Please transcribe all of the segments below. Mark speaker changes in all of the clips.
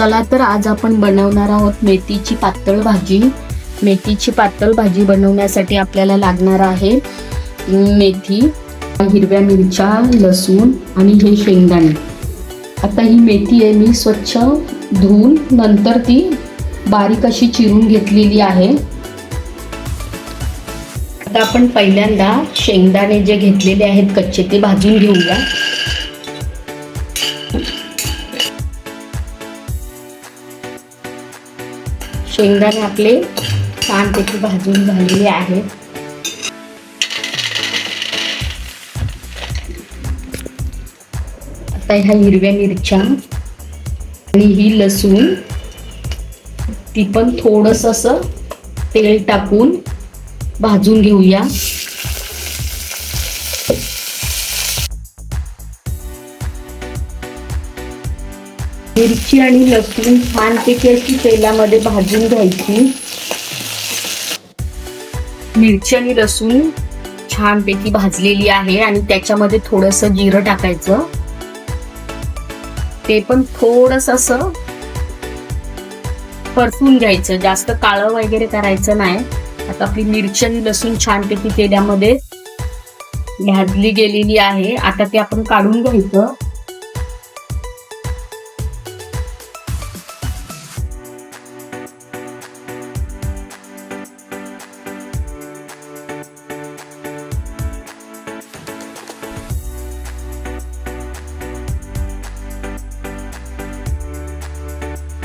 Speaker 1: चला तर आज आपण बनवणार आहोत मेथीची पातळ भाजी. मेथीची पातळ भाजी बनवण्यासाठी आपल्याला लागणार आहे मेथी हिरव्या मिरच्या लसूण आणि हे शेंगदाणे. आता ही मेथी आहे मी स्वच्छ धुवून नंतर ती बारीक अशी चिरून घेतलेली आहे. आता आपण पहिल्यांदा शेंगदाणे जे घेतलेले आहेत कच्चे ते भाजून घेऊया. शेंगदाणे आपले छानपैकी भाजून झालेले आहेत. आता ह्या हिरव्या मिरच्या आणि ही लसूण ती पण थोडस असं तेल टाकून भाजून घेऊया. मिरची आणि लसूण छानपैकी अशी तेलामध्ये भाजून घ्यायची. मिरची आणि लसूण छानपैकी भाजलेली आहे आणि त्याच्यामध्ये थोडस जिरं टाकायचं. ते पण थोडस असं परतून घ्यायचं. जास्त काळं वगैरे करायचं नाही. आता आपली मिरची आणि लसूण छानपैकी तेलामध्ये भाजली गेलेली आहे. आता ते आपण काढून घ्यायचं.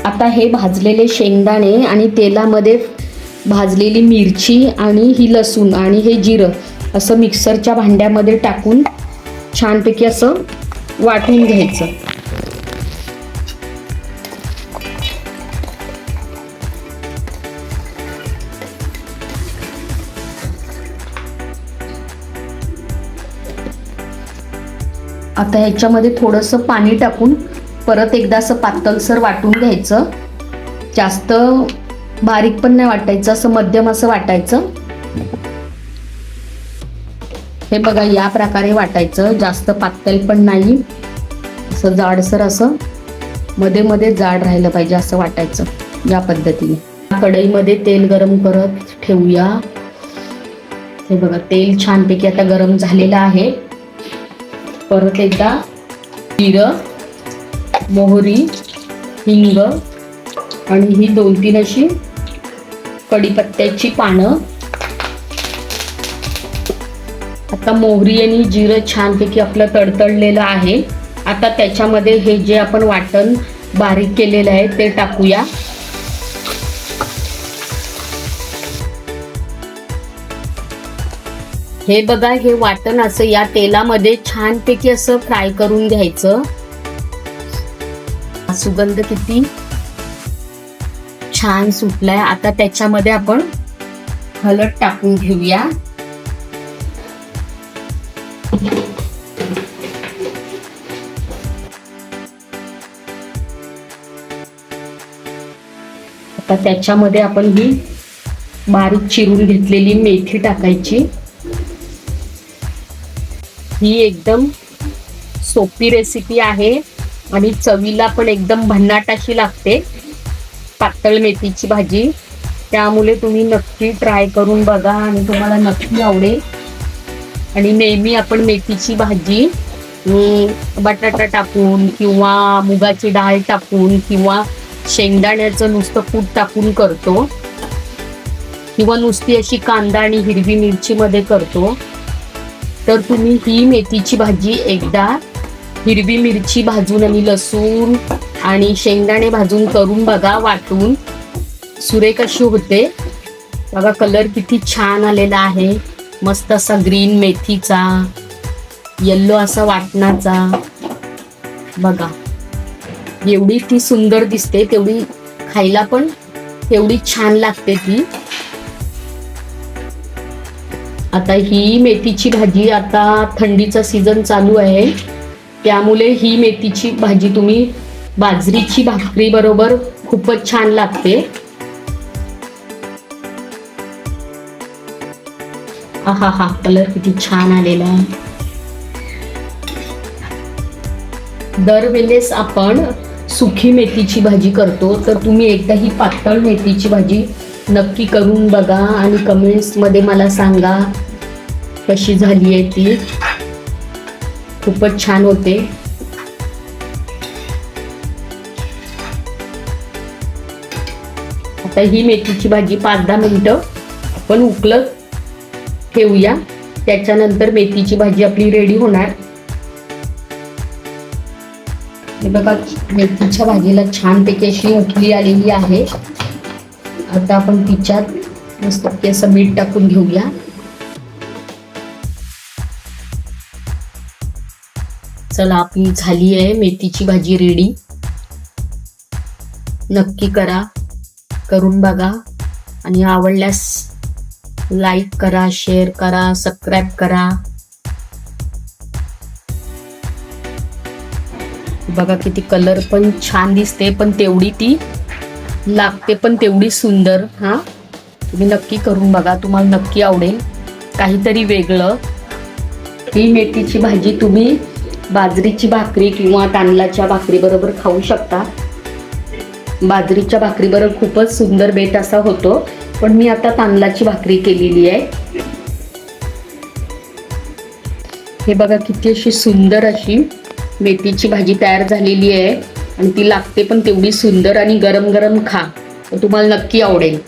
Speaker 1: आता हे भाजलेले शेंगदाणे आणि तेलामध्ये भाजलेली मिरची आणि ही लसूण आणि हे जिरं असं मिक्सरच्या भांड्यामध्ये टाकून छानपैकी असं वाटून घ्यायचं. आता ह्याच्यामध्ये थोडंसं पाणी टाकून परत एकदा असं पातळसर वाटून घ्यायचं. जास्त बारीक पण नाही वाटायचं असं मध्यम असं वाटायचं. हे बघा या प्रकारे वाटायचं. जास्त पातळ पण नाही. असं जाडसर असं. मध्ये मध्ये जाड राहिलं पाहिजे असं वाटायचं या पद्धतीने. कढईमध्ये तेल गरम करत ठेवूया. हे बघा तेल छानपैकी आता गरम झालेलं आहे. परत एकदा जिरं. मोहरी हिंग आणि ही दोन तीन अशी कढीपत्त्याची पानं. आता मोहरी आणि जिरं छानपैकी आपलं तडतडलेलं आहे. आता त्याच्यामध्ये हे जे आपण वाटण बारीक केलेलं आहे ते टाकूया. हे बघा हे वाटण असं या तेलामध्ये छानपैकी असं फ्राय करून घ्यायचं. सुगंध किती? छान सुटलाय. आता त्याच्यामध्ये आपण हलद टाकून घेऊया. आता त्याच्यामध्ये आपण ही बारीक चिरून घेतलेली मेथी टाकायची. ही एकदम सोपी रेसिपी आहे. आणि चवीला पण एकदम भन्नाट अशी लागते. पातळ मेथीची भाजी. त्यामुळे तुम्ही नक्की ट्राय करून बघा आणि तुम्हाला नक्की आवडेल. आणि नेहमी आपण मेथीची भाजी बटाटा टाकून किंवा मुगाची डाळ टाकून किंवा शेंगदाण्याचं नुसतं कूट टाकून करतो. किंवा नुसती अशी कांदा आणि हिरवी मिरची मध्ये करतो. तर तुम्ही ही मेथीची भाजी एकदा हिरवी मिरची भाजून आणि लसूण आणि शेंगदाणे भाजून करून बघा वाटून. सुरेख अशी होते. बघा कलर किती छान आलेला आहे. मस्त असा ग्रीन मेथीचा येल्लो असा वाटणाचा. बघा एवढी ती सुंदर दिसते तेवढी खायला पण तेवढी छान लागते ती. आता ही मेथीची भाजी आता थंडीचा सीझन चालू आहे. त्यामुळे ही मेथीची भाजी तुम्ही बाजरीची भाकरी बरोबर खूपच छान लागते. हा हा कलर किती छान आलेला आहे. दरवेळेस आपण सुखी मेथीची भाजी करतो तर तुम्ही एकदा ही पातळ मेथीची भाजी नक्की करून बघा आणि कमेंट्समध्ये मला सांगा कशी झाली आहे ती. खूपच छान होते. आता ही मेथीची भाजी पाच दहा मिनटं आपण उकलत ठेवूया. त्याच्यानंतर मेथीची भाजी आपली रेडी होणार. हे बघा मेथीच्या भाजीला छानपैकी अशी उकली आलेली आहे. आता आपण तिच्यात मस्त असं मीठ टाकून घेऊया. चला आपली झाली आहे मेथीची भाजी रेडी नक्की करा करून बघा. आणि आवडल्यास लाईक करा शेअर करा सबस्क्राईब करा. बघा किती कलर पण छान दिसते पण तेवढी ती लागते पण तेवढी सुंदर. हा? तुम्ही नक्की करून बघा तुम्हाला नक्की आवडेल. काहीतरी वेगळं. ही मेथीची भाजी तुम्ही बाजरीची भाकरी किंवा तांदळाच्या भाकरीबरोबर खाऊ शकता. बाजरीच्या भाकरीबरोबर खूपच सुंदर बेत असा होतो. पण मी आता तांदळाची भाकरी केलेली आहे. हे बघा किती अशी सुंदर अशी मेथीची भाजी तयार झालेली आहे. आणि ती लागते पण तेवढी सुंदर आणि गरम गरम खा. तर तुम्हाला नक्की आवडेल.